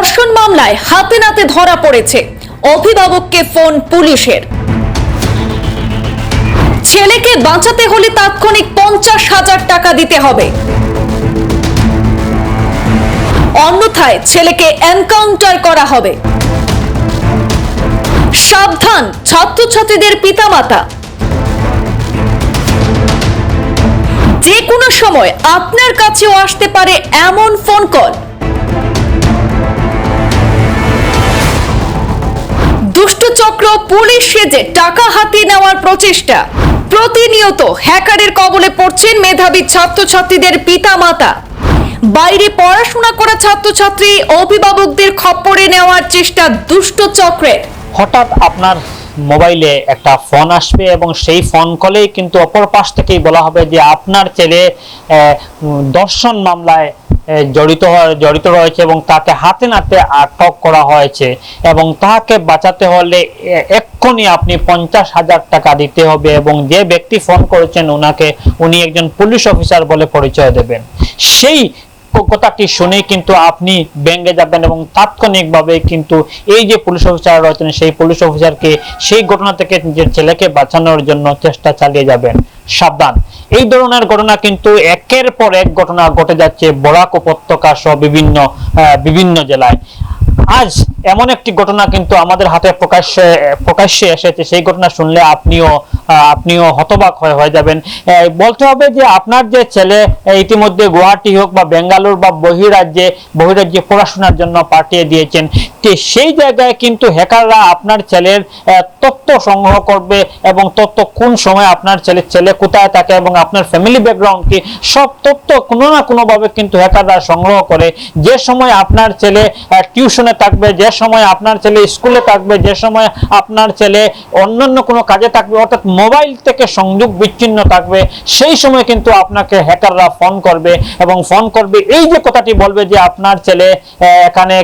ধর্ষণ মামলায় হাতে নাতে ধরা পড়েছে। অভিভাবককে ফোন পুলিশের। ছেলেকে বাঁচাতে হলে তাৎক্ষণিক পঞ্চাশ হাজার টাকা দিতে হবে। অন্যথায় ছেলেকে এনকাউন্টার করা হবে। সাবধান, ছাত্রছাত্রীদের পিতামাতা। যে কোনো সময় আপনার কাছেও আসতে পারে এমন ফোন কল। দুষ্টচক্র পুলিশ সেজে টাকা হাতিয়ে নেওয়ার প্রচেষ্টা। প্রতিনিয়ত হ্যাকারের কবলে পড়ছেন মেধাবী ছাত্রছাত্রীদের পিতা মাতা বাইরে পড়াশোনা করা ছাত্রছাত্রী অভিভাবকদের খপ্পরে নেওয়ার চেষ্টা দুষ্ট চক্রের। হঠাৎ আপনার মোবাইলে একটা ফোন আসবে এবং সেই ফোন কলেই কিন্তু অপর পাশ থেকেই বলা হবে যে আপনার ছেলে দর্শন মামলায় জড়িত জড়িত রয়েছে এবং তাকে হাতে নাতে আটক করা হয়েছে এবং তাকে বাঁচাতে হলে এক্ষুনি আপনি পঞ্চাশ হাজার টাকা দিতে হবে এবং যে ব্যক্তি ফোন করেছেন ওনাকে উনি একজন পুলিশ অফিসার বলে পরিচয় দেবেন। সেই কথাটি শুনে কিন্তু আপনি ব্যঙ্গে যাবেন এবং তাৎক্ষণিকভাবে কিন্তু এই যে পুলিশ অফিসার রয়েছেন, সেই পুলিশ অফিসারকে সেই ঘটনা থেকে নিজের ছেলেকে বাঁচানোর জন্য চেষ্টা চালিয়ে যাবেন। সাবধান। এই ধরনের ঘটনা কিন্তু একের পর এক ঘটনা ঘটে যাচ্ছে বরাক উপত্যকা সহ বিভিন্ন বিভিন্ন জেলায়। আজ এমন একটি ঘটনা কিন্তু আমাদের হাতে প্রকাশ্যে প্রকাশ্যে এসেছে। সেই ঘটনা শুনলে আপনিও আপনিও হতবাক হয়ে হয়ে যাবেন। বলতে হবে যে আপনার যে ছেলে ইতিমধ্যে গুয়াহাটি হোক বা বেঙ্গালুর বা বহিরাজ্যে বহিরাজ্যে পড়াশোনার জন্য পাঠিয়ে দিয়েছেন। সেই জায়গায় কিন্তু হ্যাকাররা আপনার ছেলের তথ্য সংগ্রহ করবে এবং তথ্য কোন সময় আপনার ছেলের ছেলে কোথায় থাকে এবং আপনার ফ্যামিলি ব্যাকগ্রাউন্ড কি, সব তথ্য কোনো না কোনোভাবে কিন্তু হ্যাকাররা সংগ্রহ করে। যে সময় আপনার ছেলে টিউশনে থাকবে, যে সময় আপনার ছেলে স্কুলে থাকবে, যে সময় আপনার ছেলে অন্যান্য কোনো কাজে থাকবে, অর্থাৎ মোবাইল থেকে সংযোগ বিচ্ছিন্ন থাকবে, সেই সময় কিন্তু আপনাকে হ্যাকাররা ফোন করবে এবং ফোন করবে। এই যে কথাটি বলবে যে আপনার ছেলে এখানে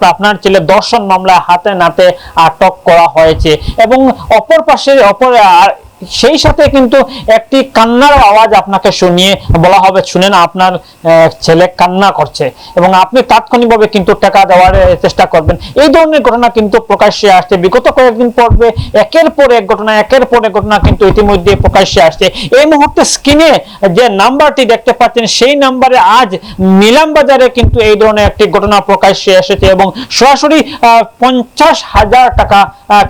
আপনার ছেলে দর্শন মামলায় হাতে নাতে আটক করা হয়েছে। এবং অপর পাশে অপর সেই সাথে কিন্তু একটি কান্নার আওয়াজ আপনাকে শুনিয়ে বলা হবে, শুনেন আপনার ছেলে কান্না করছে এবং আপনি তাৎক্ষণিকভাবে কিন্তু টাকা দেওয়ার চেষ্টা করবেন। এই ধরনের ঘটনা কিন্তু প্রকাশ্যে আসছে। বিগত কয়েকদিন পর্বে একের পর এক ঘটনা, একের পর এক ঘটনা কিন্তু ইতিমধ্যে প্রকাশ্যে আসছে। এই মুহূর্তে স্ক্রিনে যে নাম্বারটি দেখতে পাচ্ছেন, সেই নাম্বারে আজ নিলাম বাজারে কিন্তু এই ধরনের একটি ঘটনা প্রকাশ্যে এসেছে এবং সরাসরি পঞ্চাশ হাজার টাকা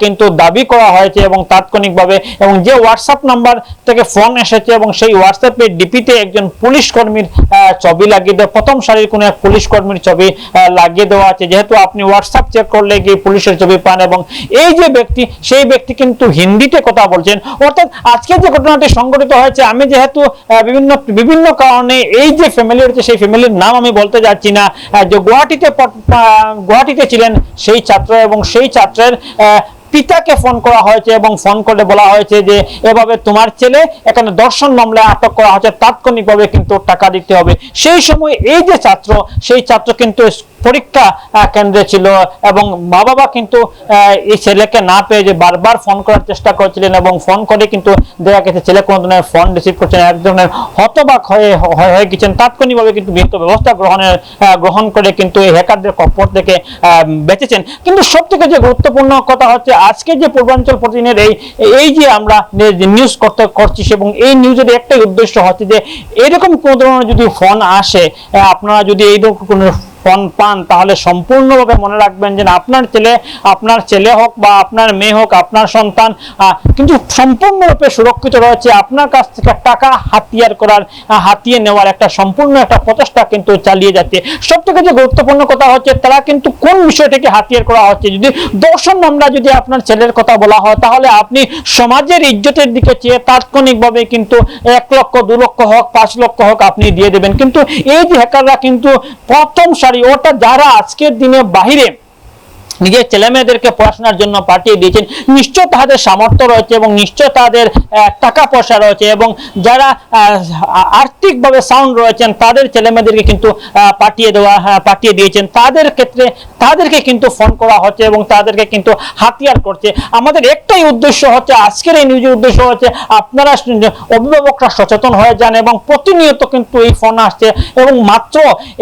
কিন্তু দাবি করা হয়েছে এবং তাৎক্ষণিকভাবে এবং যে হোয়াটসঅ্যাপ নাম্বার থেকে ফোন এসেছে এবং সেই হোয়াটসঅ্যাপে ডিপিতে একজন পুলিশ কর্মীর ছবি লাগিয়ে দেওয়া, প্রথম সারির কোনো এক পুলিশ কর্মীর ছবি লাগিয়ে দেওয়া আছে। যেহেতু আপনি হোয়াটসঅ্যাপ চেক করলে গিয়ে পুলিশের ছবি পান এবং এই যে ব্যক্তি, সেই ব্যক্তি কিন্তু হিন্দিতে কথা বলছেন। অর্থাৎ আজকে যে ঘটনাটি সংঘটিত হয়েছে, আমি যেহেতু বিভিন্ন বিভিন্ন কারণে এই যে ফ্যামিলি রয়েছে, সেই ফ্যামিলির নাম আমি বলতে যাচ্ছি না। যে গুয়াহাটিতে গুয়াহাটিতে ছিলেন সেই ছাত্র এবং সেই ছাত্রের পিতাকে ফোন করা হয়েছে এবং ফোন করে বলা হয়েছে যে, এভাবে তোমার ছেলে এখানে দর্শন মামলায় আটক করা হয়েছে, তাৎক্ষণিকভাবে কিন্তু টাকা দিতে হবে। সেই সময় এই যে ছাত্র, সেই ছাত্র কিন্তু পরীক্ষা কেন্দ্রে ছিল এবং মা বাবা কিন্তু এই ছেলেকে না পেয়ে যে বারবার ফোন করার চেষ্টা করছিলেন এবং ফোন করে কিন্তু দেখা গেছে ছেলে কোনো ধরনের ফোন রিসিভ করছেন এক ধরনের হতবাক হয়ে হয়ে গেছেন। তাৎক্ষণিকভাবে কিন্তু বিহিত ব্যবস্থা গ্রহণের গ্রহণ করে কিন্তু এই হ্যাকারদের কপর থেকে বেঁচেছেন। কিন্তু সব থেকে যে গুরুত্বপূর্ণ কথা হচ্ছে, আজকে যে পূর্বাঞ্চল প্রতিদিনের এই এই যে আমরা নিউজ করতে, করছি এবং এই নিউজের একটাই উদ্দেশ্য হচ্ছে যে, এরকম কোনো ধরনের যদি ফোন আসে আপনারা যদি এইরকম কোনো ফোন পান, তাহলে সম্পূর্ণভাবে মনে রাখবেন যে আপনার ছেলে আপনার ছেলে হোক বা আপনার মেয়ে হোক, আপনার সন্তান কিন্তু সম্পূর্ণরূপে সুরক্ষিত রয়েছে। আপনার কাছ থেকে টাকা হাতিয়ার করার হাতিয়ে নেওয়ার একটা সম্পূর্ণ একটা প্রচেষ্টা কিন্তু চালিয়ে যাচ্ছে। সব থেকে যে গুরুত্বপূর্ণ কথা হচ্ছে, তারা কিন্তু কোন বিষয়টাকে হাতিয়ার করা হচ্ছে? যদি দর্শন মামলা যদি আপনার ছেলের কথা বলা হয়, তাহলে আপনি সমাজের ইজ্জতের দিকে চেয়ে তাৎক্ষণিকভাবে কিন্তু এক লক্ষ, দু লক্ষ হোক, পাঁচ লক্ষ হোক আপনি দিয়ে দেবেন। কিন্তু এই যে হ্যাকাররা কিন্তু প্রথম সারি ওটা যারা আজকের দিনে বাহিরে নিজের ছেলে মেয়েদেরকে পড়াশোনার জন্য পাঠিয়ে দিয়েছেন। নিশ্চয় তাদের সামর্থ্য রয়েছে এবং নিশ্চয় তাদের টাকা পয়সা রয়েছে এবং যারা আর্থিকভাবে সাউন্ড রয়েছেন, তাদের ছেলে মেয়েদেরকে কিন্তু পাঠিয়ে দেওয়া পাঠিয়ে দিয়েছেন। তাদের ক্ষেত্রে, তাদেরকে কিন্তু ফোন করা হচ্ছে এবং তাদেরকে কিন্তু হাতিয়ার করছে। আমাদের একটাই উদ্দেশ্য হচ্ছে, আজকের এই নিউজের উদ্দেশ্য হচ্ছে, আপনারা অভিভাবকরা সচেতন হয়ে যান এবং প্রতিনিয়ত কিন্তু এই ফোন আসছে এবং মাত্র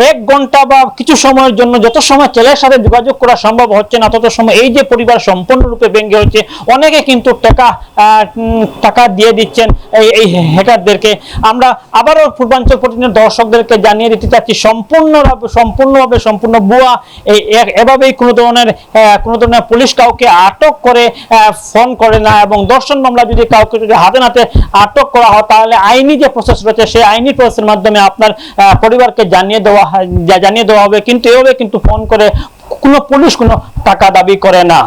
এক ঘণ্টা বা কিছু সময়ের জন্য যত সময় ছেলের সাথে যোগাযোগ করা সম্ভব হচ্ছে না। তত সময় এই যে পরিবার সম্পূর্ণরূপে ভেঙে হচ্ছে অনেকে কিন্তু টাকা টাকা দিয়ে দিচ্ছেন এই এই হ্যাকারদেরকে। আমরা আবারও পূর্বাঞ্চল প্রতিদিনের দর্শকদেরকে জানিয়ে দিতে চাচ্ছি, সম্পূর্ণভাবে সম্পূর্ণভাবে, সম্পূর্ণ ভুয়া, এই এভাবেই কোনো ধরনের কোনো ধরনের পুলিশ কাউকে আটক করে ফোন করে না এবং দর্শন মামলা যদি কাউকে যদি হাতে নাতে আটক করা হয়, তাহলে আইনি যে প্রসেস রয়েছে, সেই আইনি প্রসেসের মাধ্যমে আপনার পরিবারকে জানিয়ে দেওয়া জানিয়ে দেওয়া হবে, কিন্তু এভাবে কিন্তু ফোন করে কোনো পুলিশ কোনো টাকা দাবি করে না।